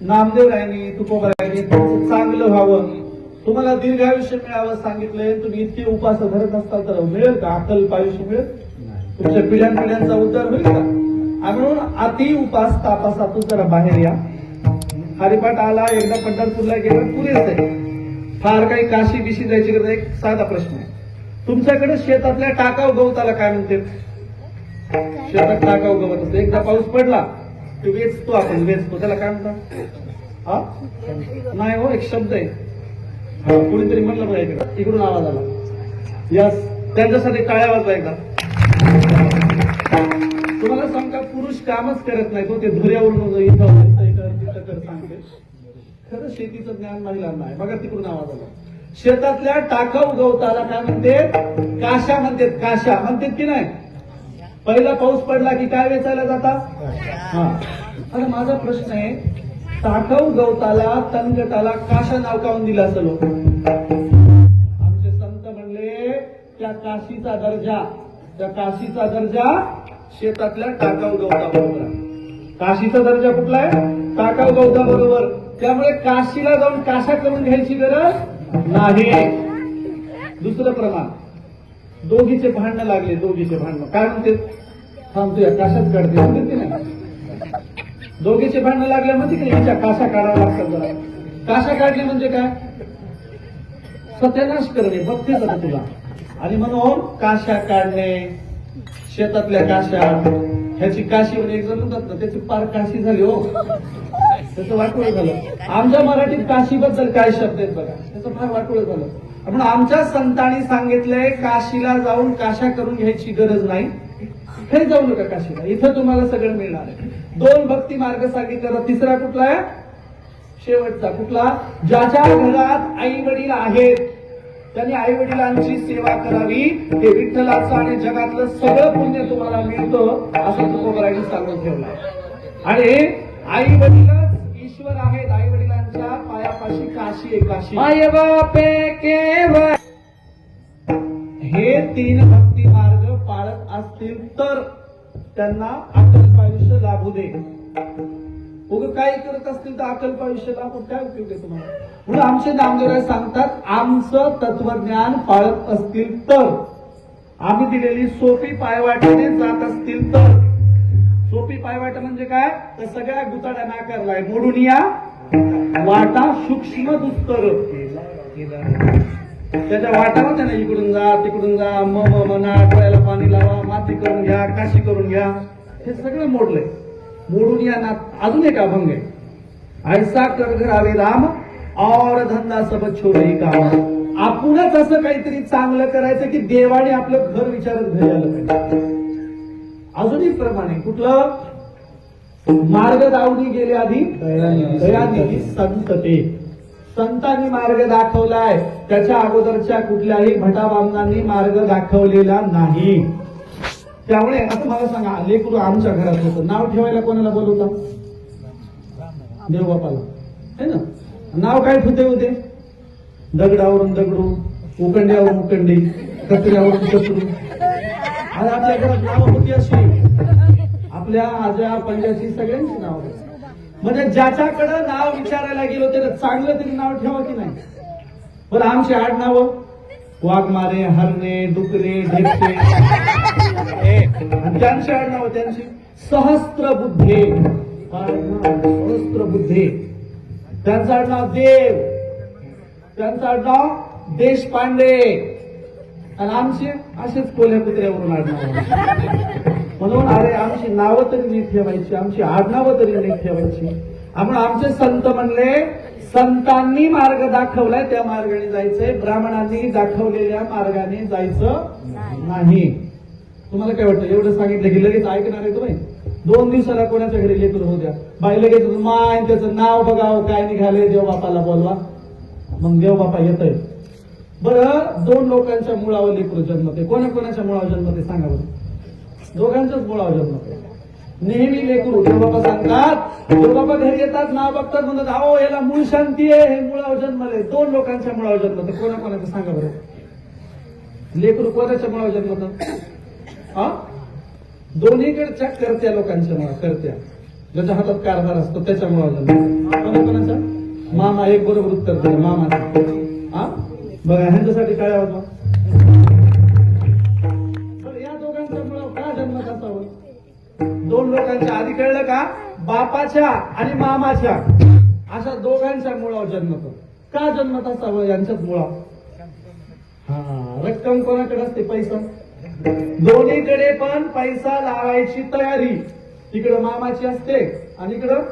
नामदेव रायनी तुकोबा रायनी चांगलं व्हावं. तुम्हाला दीर्घायुष्य मिळावं सांगितलंय. तुम्ही इतके उपास धरत असताल तर मिळेल का? अकल्प आयुष्य मिळेल? तुमच्या पिढ्यान पिढ्यांचा उद्धार होईल का? आणि म्हणून अति उपास तापासातून जरा बाहेर या. हरिपाठ आला एकदा पंढरपूरला गेला पुरेच आहे. फार काही काशी बिशी जायची गरज. एक साधा प्रश्न आहे. तुमच्याकडे शेतातल्या टाकाऊ गवताला काय म्हणते शेतात टाकाऊ गवत असतं. एकदा पाऊस पडला ते वेचतो आपण वेचतो. त्याला काय म्हणतात? हा? नाही हो एक शब्द आहे. कुणीतरी म्हणलं बघा इकडे. इकडून आवाज आला. यस त्यांच्यासाठी काळ्या वाजवा एकदा. तुम्हाला सांगता पुरुष कामच करत नाही तो ते धुऱ्यावरून इथं इथं कर तिथं कर सांगते खरं शेतीचं ज्ञान महिलांना आहे. बघा तिकडून आवाज आला. शेतातल्या टाकाऊ गवताला काय म्हणते काशा म्हणते काशा. म्हणते की नाही? पहिला पाऊस पडला की काय वेचायला जातात हा. अरे माझा प्रश्न आहे टाकाऊ गवताला तणगटाला काशा नाव काऊन दिलं असं लोक? आमचे संत म्हणले त्या काशीचा दर्जा त्या काशीचा दर्जा शेतातल्या टाकाऊ गवताबरोबर. काशीचा दर्जा कुठला आहे? टाकाऊ गवताबरोबर. त्यामुळे काशीला जाऊन काशा करून घ्यायची गरज नाही. दुसरं प्रमाण. दोघीचे भांडणं लागले दोघीचे भांडणं. काय म्हणते? थांबतो या काशात काढते. म्हणते नाही दोघीचे भांडणं लागले म्हणते की हिच्या काशा काढाव्या लागतात जरा. काशा काढली म्हणजे काय? सत्यानाश करणे बघतेच आता तुला. आणि म्हणून काशा काढणे शेतातल्या काशा. ह्याची काशी म्हणजे एक जण म्हणतात ना त्याची पार काशी झाली हो. त्याचं वाटोळ झालं. आमच्या मराठीत काशीबद्दल काय शब्द आहेत बघा? त्याचं फार वाटोळ झालं. म्हणून आमच्या संतांनी सांगितलंय काशीला जाऊन काशा करून घ्यायची गरज नाही. हे जाऊ नका काशीला इथं तुम्हाला सगळं मिळणार आहे. दोन भक्ती मार्ग सांगितले तिसरा कुठला आहे? शेवटचा कुठला? ज्याच्या घरात आई वडील आहेत त्यांनी आई वडिलांची सेवा करावी. हे विठ्ठलाचं आणि जगातलं सगळं पुण्य तुम्हाला मिळतं असं तुम्हाला सांगून ठेवलं. आणि आई वडीलच ईश्वर आहे. पायापाशी काशी आहे काशी माय बापे केवळ हे तीन भक्ती मार्ग पाळत असतील तर त्यांना अकल्प आयुष्य लाभू दे. उग काही करत असतील तर अकल्प आयुष्य लाभू काय उपयोग आहे तुम्हाला? म्हणून आमचे नामदेव सांगतात आमचं तत्वज्ञान पाळत असतील तर. आम्ही दिलेली सोपी पायवाटेने जात असतील तर. सोपी पायवाट म्हणजे काय? तर सगळ्या गुताड्या नाकारलाय. मोडून या. वाटा सूक्ष्म दुस्तर त्याच्या वाटावर त्याने इकडून जा तिकडून जा म म म्हणा डोळ्याला पाणी लावा माती करून घ्या काशी करून घ्या. हे सगळं मोडलंय. मोडून या ना अजून एक अभंग आहे. ऐसा कर घरावे राम और धंदा सब छोडे काम. आपणच असं काहीतरी चांगलं करायचं की देवाने आपलं घर विचारत घरी आलं पाहिजे. अजून एक प्रमाणे कुठलं? मार्ग दावणी गेले आधी दयानिधी संत ते संतांनी मार्ग दाखवलाय. त्याच्या अगोदरच्या कुठल्याही भटाबामनांनी मार्ग दाखवलेला नाही. त्यामुळे आता मला सांगा लेकरू आमच्या घरात होतं. नाव ठेवायला कोणाला बोलवता? देवबापाला. है ना? नाव काय ठेवते होते दगडावरून दगडू उकंड्यावरून उकंडी कचऱ्यावरून कचरू. आणि आपल्या घरात नावं होती अशी. आपल्या आजा पंजाची सगळ्यांची नाव म्हणजे ज्याच्याकडे नाव विचारायला गेलो त्याला चांगलं तरी नाव ठेवा की नाही? बरं आमची आड नाव. वाघमारे हरणे डुकरे ढेपटे त्यांची आड नाव त्यांची. सहस्त्र बुद्धे. सहस्त्र बुद्धे. त्यांचं आडनाव देव. त्यांचं आडनाव देशपांडे. आणि आमचे असेच कोल्या कुत्र्यावरून आडनाव म्हणून अरे आमची नावं तरी नीट ठेवायची आमची आडनावं तरी नीट ठेवायची. आपण आमचे संत म्हणले संतांनी मार्ग दाखवलाय त्या मार्गाने जायचंय. ब्राह्मणांनी दाखवलेल्या मार्गाने जायचं नाही. तुम्हाला काय वाटतं? एवढं सांगितलं की लगेच ऐकणार आहे तुम्ही? दोन दिवसाला कोणाच्या घरी लेकर होऊ द्या. बाई लगेच माय त्याचं नाव बघावं काय निघाले देवबापाला बोलवा. मग देवबापा येतोय. बरं दोन लोकांच्या मुळावर लेकरू जन्मते. कोणा कोणाच्या मुळावर जन्मते सांगा बरं. दोघांचंच मुळावर जन्मते नेहमी लेकरू बाबा सांगतात बाबा घरी येतात नाव बघतात म्हणतात अहो याला मूळ शांती आहे. हे मुळावर जन्मले दोन लोकांच्या मुळावर जन्मत कोणा कोणाचं सांगा बरं. लेकरू कोणाच्या मुळावर जन्मत हा दोन्हीकडच्या करत्या लोकांच्या मुळा करत्या. ज्याच्या हातात कारभार असतो त्याच्या मुळावर कोणाचा मामा एक बरोबर उत्तर दिलं मामा. हा बघा ह्यांच्यासाठी काय आवाज का बापाच्या आणि मामाच्या. अशा दोघांच्या मुळावर जन्मतो का जन्मत असावं यांच्याच मुळा हा रक्कम कोणाकडे असते? पैसा. दोन्हीकडे पण पैसा लावायची तयारी. इकडं मामाची असते आणि इकडं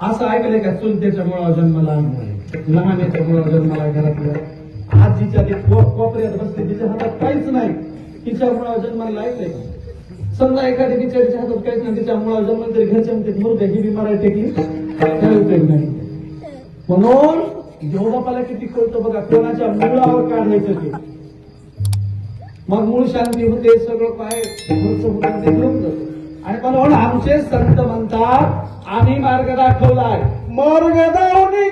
असं ऐकलंय का? चुलत्याच्या मुळावर जन्मला लहानाच्या मुळावर जन्माला घरातल्या. आजीच्या कोपऱ्यात बसते. तिच्या हातात काहीच नाही. तिच्या मुळावर जन्माला ऐकलंय का? समजा एखादी बिचारीच्या हातात काहीच नाही तिच्या मुळावर जमलं तरी घरच्या म्हणते मुर्द्या ही बिमार मराठी टेकली. काय उपयोग नाही? म्हणून देवबापाला किती कळतं बघा कोणाच्या मुळावर काढायचं ते. मग मूळ शांती होते सगळं काय घरचं होतं ते घेऊन जातं. आणि म्हणून आमचे संत म्हणतात आम्ही मार्ग दाखवलाय. मार्ग दावणी